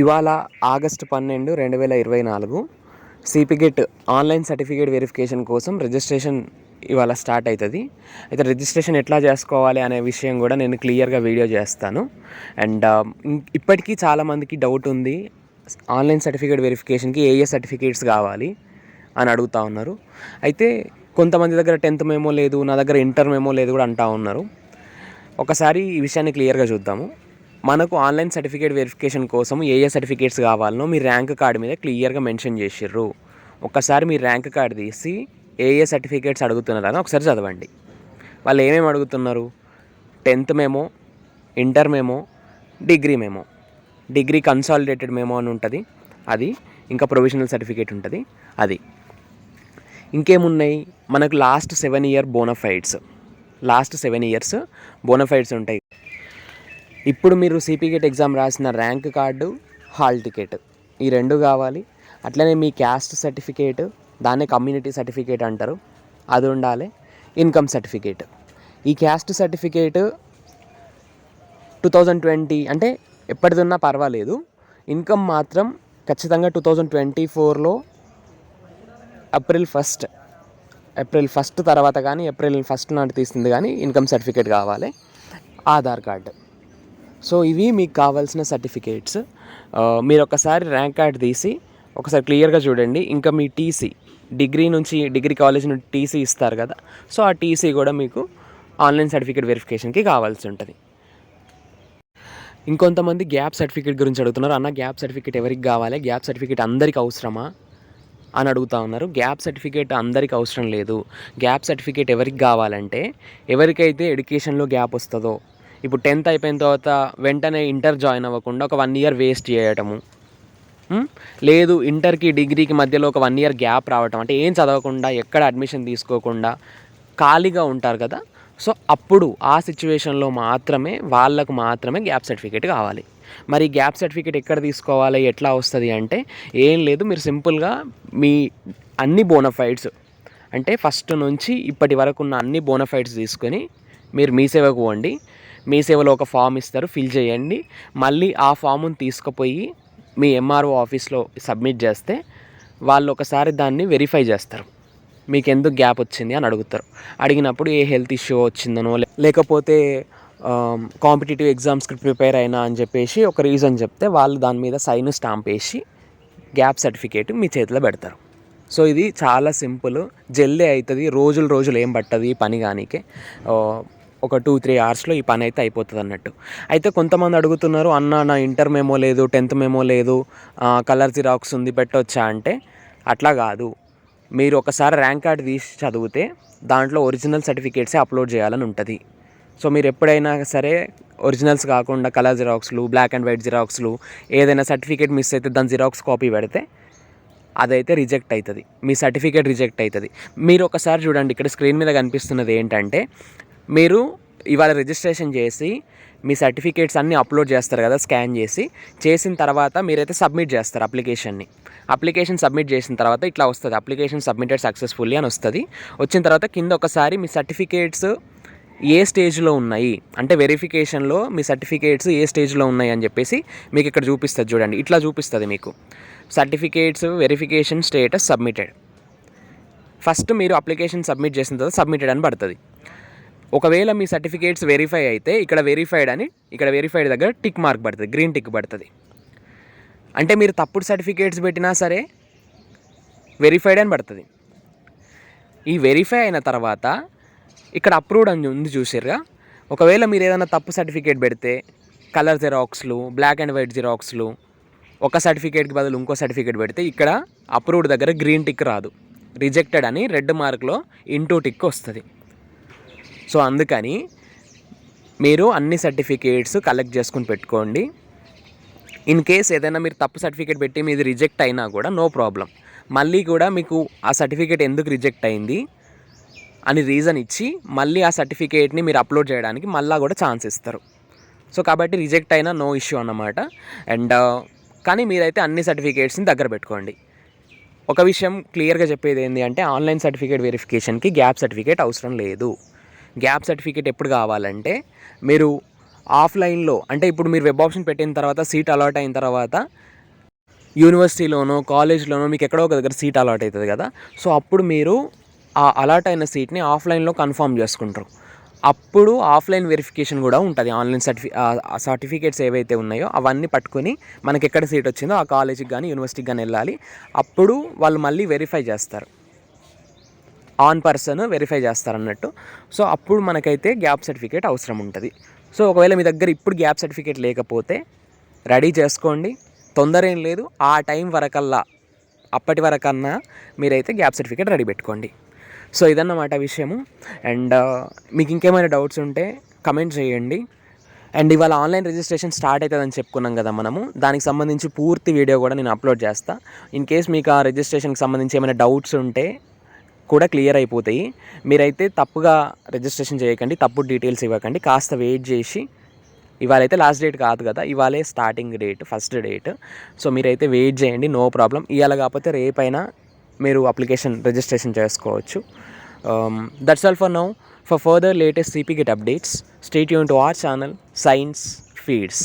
ఇవాళ ఆగస్టు పన్నెండు రెండు వేల ఇరవై నాలుగు సిపిగెట్ ఆన్లైన్ సర్టిఫికేట్ వెరిఫికేషన్ కోసం రిజిస్ట్రేషన్ ఇవాళ స్టార్ట్ అవుతుంది. అయితే రిజిస్ట్రేషన్ ఎట్లా చేసుకోవాలి అనే విషయం కూడా నేను క్లియర్గా వీడియో చేస్తాను. అండ్ um, ఇప్పటికీ చాలామందికి డౌట్ ఉంది ఆన్లైన్ సర్టిఫికేట్ వెరిఫికేషన్కి ఏ ఏ సర్టిఫికేట్స్ కావాలి అని అడుగుతూ ఉన్నారు. అయితే కొంతమంది దగ్గర టెన్త్ మేమో లేదు నా దగ్గర ఇంటర్ మేమో లేదు కూడా అంటూ ఉన్నారు. ఒకసారి ఈ విషయాన్ని క్లియర్గా చూద్దాము. మనకు ఆన్లైన్ సర్టిఫికేట్ వెరిఫికేషన్ కోసం ఏ ఏ సర్టిఫికేట్స్ కావాలనో మీ ర్యాంక్ కార్డు మీద క్లియర్గా మెన్షన్ చేసిర్రు. ఒక్కసారి మీ ర్యాంక్ కార్డు తీసి ఏ ఏ సర్టిఫికేట్స్ అడుగుతున్నారని ఒకసారి చదవండి. వాళ్ళు ఏమేమి అడుగుతున్నారు? Tenth memo inter memo degree memo. Degree consolidated memo అని ఉంటుంది. అది ఇంకా ప్రొవిజనల్ సర్టిఫికేట్ ఉంటుంది. అది. ఇంకేమున్నాయి? మనకు last seven year bonafides. Last seven years bonafides ఉంటాయి. ఇప్పుడు మీరు సిపిగేట్ ఎగ్జామ్ రాసిన ర్యాంక్ కార్డు హాల్ టికెట్ ఈ రెండు కావాలి. అట్లనే మీ క్యాస్ట్ సర్టిఫికేట్ దాన్నే కమ్యూనిటీ సర్టిఫికేట్ అంటారు. అది ఉండాలి. ఇన్కమ్ సర్టిఫికేట్ ఈ caste certificate two thousand twenty అంటే ఎప్పటిదున్నా పర్వాలేదు. ఇన్కమ్ మాత్రం ఖచ్చితంగా టూ థౌజండ్ ట్వంటీ ఫోర్లో ఏప్రిల్ ఫస్ట్ ఏప్రిల్ ఫస్ట్ తర్వాత కానీ ఏప్రిల్ ఫస్ట్ నాటి తీసింది కానీ ఇన్కమ్ సర్టిఫికేట్ కావాలి. ఆధార్ కార్డు సో ఇవి మీకు కావాల్సిన సర్టిఫికేట్స్. మీరు ఒకసారి ర్యాంక్ కార్డ్ తీసి ఒకసారి క్లియర్గా చూడండి. ఇంకా మీ టీసీ డిగ్రీ నుంచి డిగ్రీ కాలేజ్ నుండి టీసీ ఇస్తారు కదా సో ఆ టీసీ కూడా మీకు ఆన్లైన్ సర్టిఫికేట్ వెరిఫికేషన్కి కావాల్సి ఉంటుంది. ఇంకొంతమంది గ్యాప్ సర్టిఫికేట్ గురించి అడుగుతున్నారు. అన్న గ్యాప్ సర్టిఫికేట్ ఎవరికి కావాలి? గ్యాప్ సర్టిఫికేట్ అందరికి అవసరమా? అని అడుగుతా ఉన్నారు. గ్యాప్ సర్టిఫికేట్ అందరికి అవసరం లేదు. గ్యాప్ సర్టిఫికేట్ ఎవరికి కావాలంటే ఎవరికైతే ఎడ్యుకేషన్లో గ్యాప్ వస్తుందో ఇప్పుడు టెన్త్ అయిపోయిన తర్వాత వెంటనే ఇంటర్ జాయిన్ అవ్వకుండా ఒక వన్ ఇయర్ వేస్ట్ చేయటము. లేదు ఇంటర్కి డిగ్రీకి మధ్యలో ఒక వన్ ఇయర్ గ్యాప్ రావటం. అంటే ఏం చదవకుండా ఎక్కడ అడ్మిషన్ తీసుకోకుండా ఖాళీగా ఉంటారు కదా? సో అప్పుడు ఆ సిచ్యువేషన్లో మాత్రమే వాళ్ళకు మాత్రమే గ్యాప్ సర్టిఫికేట్ కావాలి. మరి గ్యాప్ సర్టిఫికేట్ ఎక్కడ తీసుకోవాలి? ఎట్లా వస్తుంది అంటే ఏం లేదు మీరు సింపుల్గా మీ అన్ని బోనఫైడ్స్ అంటే ఫస్ట్ నుంచి ఇప్పటి వరకు ఉన్న అన్ని బోనఫైడ్స్ తీసుకొని మీరు మీ సేవకు పోండి. మీ సేవలో ఒక ఫామ్ ఇస్తారు ఫిల్ చేయండి. మళ్ళీ ఆ ఫామ్ని తీసుకుపోయి మీ ఎంఆర్ఓ ఆఫీస్లో సబ్మిట్ చేస్తే వాళ్ళు ఒకసారి దాన్ని వెరిఫై చేస్తారు. మీకు ఎందుకు గ్యాప్ వచ్చింది అని అడుగుతారు. అడిగినప్పుడు ఏ హెల్త్ ఇష్యూ వచ్చిందనో లేకపోతే కాంపిటేటివ్ ఎగ్జామ్స్కి ప్రిపేర్ అయినా అని చెప్పేసి ఒక రీజన్ చెప్తే వాళ్ళు దాని మీద సైన్ స్టాంప్ వేసి గ్యాప్ సర్టిఫికేట్ మీ చేతిలో పెడతారు. సో ఇది చాలా సింపుల్. జల్దీ అవుతుంది రోజులు రోజులు ఏం పట్టదు ఈ పని కానీకే. ఒక టూ త్రీ అవర్స్లో ఈ పని అయితే అయిపోతుంది అన్నట్టు అయితే కొంతమంది అడుగుతున్నారు అన్న నా ఇంటర్ మేమో లేదు టెన్త్ మేమో లేదు కలర్ జిరాక్స్ ఉంది పెట్టొచ్చా? అంటే అట్లా కాదు. మీరు ఒకసారి ర్యాంక్ కార్డ్ తీసి చదివితే దాంట్లో ఒరిజినల్ సర్టిఫికేట్సే అప్లోడ్ చేయాలని ఉంటుంది. సో మీరు ఎప్పుడైనా సరే ఒరిజినల్స్ కాకుండా కలర్ జిరాక్స్లు బ్లాక్ అండ్ వైట్ జిరాక్స్లు ఏదైనా సర్టిఫికేట్ మిస్ అయితే దాని జిరాక్స్ కాపీ పెడితే అదైతే రిజెక్ట్ అవుతుంది మీ సర్టిఫికేట్ రిజెక్ట్ అవుతుంది మీరు ఒకసారి చూడండి ఇక్కడ స్క్రీన్ మీద కనిపిస్తున్నది ఏంటంటే మీరు ఇవాళ రిజిస్ట్రేషన్ చేసి మీ సర్టిఫికేట్స్ అన్నీ అప్లోడ్ చేస్తారు కదా స్కాన్ చేసి. చేసిన తర్వాత మీరైతే సబ్మిట్ చేస్తారు అప్లికేషన్ని. అప్లికేషన్ సబ్మిట్ చేసిన తర్వాత ఇట్లా వస్తుంది. అప్లికేషన్ సబ్మిటెడ్ సక్సెస్ఫుల్లీ అని వస్తుంది. వచ్చిన తర్వాత కింద ఒకసారి మీ సర్టిఫికేట్స్ ఏ స్టేజ్లో ఉన్నాయి? అంటే వెరిఫికేషన్లో మీ సర్టిఫికేట్స్ ఏ స్టేజ్లో ఉన్నాయి అని చెప్పేసి మీకు ఇక్కడ చూపిస్తుంది చూడండి. ఇట్లా చూపిస్తుంది మీకు. Certificates verification status submitted. First మీరు అప్లికేషన్ సబ్మిట్ చేసిన తర్వాత సబ్మిటెడ్ అని పడుతుంది. ఒకవేళ మీ సర్టిఫికేట్స్ వెరిఫై అయితే ఇక్కడ వెరిఫైడ్ అని ఇక్కడ వెరిఫైడ్ దగ్గర టిక్ మార్క్ పడుతుంది గ్రీన్ టిక్ పడుతుంది. అంటే మీరు తప్పుడు సర్టిఫికేట్స్ పెట్టినా సరే వెరిఫైడ్ అని పడుతుంది. ఈ వెరిఫై అయిన తర్వాత ఇక్కడ అప్రూవ్డ్ అని ఉంది చూసారుగా ఒకవేళ మీరు ఏదైనా తప్పు సర్టిఫికేట్ పెడితే కలర్ జిరాక్స్లు బ్లాక్ అండ్ వైట్ జిరాక్స్లు ఒక సర్టిఫికేట్కి బదులు ఇంకో సర్టిఫికేట్ పెడితే ఇక్కడ అప్రూవ్డ్ దగ్గర గ్రీన్ టిక్ రాదు. రిజెక్టెడ్ అని రెడ్ మార్క్లో ఇంటూ టిక్ వస్తుంది. సో అందుకని మీరు అన్ని సర్టిఫికేట్స్ కలెక్ట్ చేసుకుని పెట్టుకోండి. ఇన్ కేస్ ఏదైనా మీరు తప్పు సర్టిఫికేట్ పెట్టి మీది రిజెక్ట్ అయినా కూడా నో ప్రాబ్లం మళ్ళీ కూడా మీకు ఆ సర్టిఫికేట్ ఎందుకు రిజెక్ట్ అయింది అని రీజన్ ఇచ్చి మళ్ళీ ఆ సర్టిఫికేట్ని మీరు అప్లోడ్ చేయడానికి మళ్ళీ కూడా ఛాన్స్ ఇస్తారు. సో కాబట్టి రిజెక్ట్ అయినా నో ఇష్యూ అన్నమాట. అండ్ uh, కానీ మీరైతే అన్ని సర్టిఫికేట్స్ని దగ్గర పెట్టుకోండి. ఒక విషయం క్లియర్గా చెప్పేది ఏంటి అంటే ఆన్లైన్ సర్టిఫికేట్ వెరిఫికేషన్కి గ్యాప్ సర్టిఫికేట్ అవసరం లేదు. గ్యాప్ సర్టిఫికేట్ ఎప్పుడు కావాలంటే మీరు ఆఫ్లైన్లో అంటే ఇప్పుడు మీరు వెబ్ ఆప్షన్ పెట్టిన తర్వాత సీట్ అలాట్ అయిన తర్వాత యూనివర్సిటీలోనో కాలేజ్లోనో మీకు ఎక్కడో ఒక దగ్గర సీట్ అలాట్ అవుతుంది కదా. సో అప్పుడు మీరు ఆ అలాట్ అయిన సీట్ని ఆఫ్లైన్లో కన్ఫర్మ్ చేసుకుంటారు. అప్పుడు ఆఫ్లైన్ వెరిఫికేషన్ కూడా ఉంటుంది. ఆన్లైన్ సర్టిఫి సర్టిఫికేట్స్ ఏవైతే ఉన్నాయో అవన్నీ పట్టుకొని మనకి ఎక్కడ సీట్ వచ్చిందో ఆ కాలేజీకి కానీ యూనివర్సిటీకి కానీ వెళ్ళాలి. అప్పుడు వాళ్ళు మళ్ళీ వెరిఫై చేస్తారు. ఆన్ పర్సన్ వెరిఫై చేస్తారన్నట్టు. సో అప్పుడు మనకైతే గ్యాప్ సర్టిఫికేట్ అవసరం ఉంటుంది. సో ఒకవేళ మీ దగ్గర ఇప్పుడు గ్యాప్ సర్టిఫికేట్ లేకపోతే రెడీ చేసుకోండి. తొందర ఏం లేదు. ఆ టైం వరకల్లా అప్పటి వరకన్నా మీరైతే గ్యాప్ సర్టిఫికేట్ రెడీ పెట్టుకోండి. సో ఇదన్నమాట విషయము. అండ్ మీకు ఇంకేమైనా డౌట్స్ ఉంటే కమెంట్ చేయండి. అండ్ ఇవాళ ఆన్లైన్ రిజిస్ట్రేషన్ స్టార్ట్ అవుతుందని చెప్పుకున్నాం కదా మనము. దానికి సంబంధించి పూర్తి వీడియో కూడా నేను అప్లోడ్ చేస్తా. ఇన్ కేస్ మీకు ఆ రిజిస్ట్రేషన్కి సంబంధించి ఏమైనా డౌట్స్ ఉంటే కూడా క్లియర్ అయిపోతాయి. మీరైతే తప్పుగా రిజిస్ట్రేషన్ చేయకండి తప్పు డీటెయిల్స్ ఇవ్వకండి కాస్త వెయిట్ చేసి ఇవాళైతే లాస్ట్ డేట్ కాదు కదా ఇవాళే starting date first date so మీరైతే వెయిట్ చేయండి నో ప్రాబ్లం ఇవాళ కాకపోతే రేపైనా మీరు అప్లికేషన్ రిజిస్ట్రేషన్ చేసుకోవచ్చు. That's all for now for further latest CP GET updates stay Yoon to our channel Science Feeds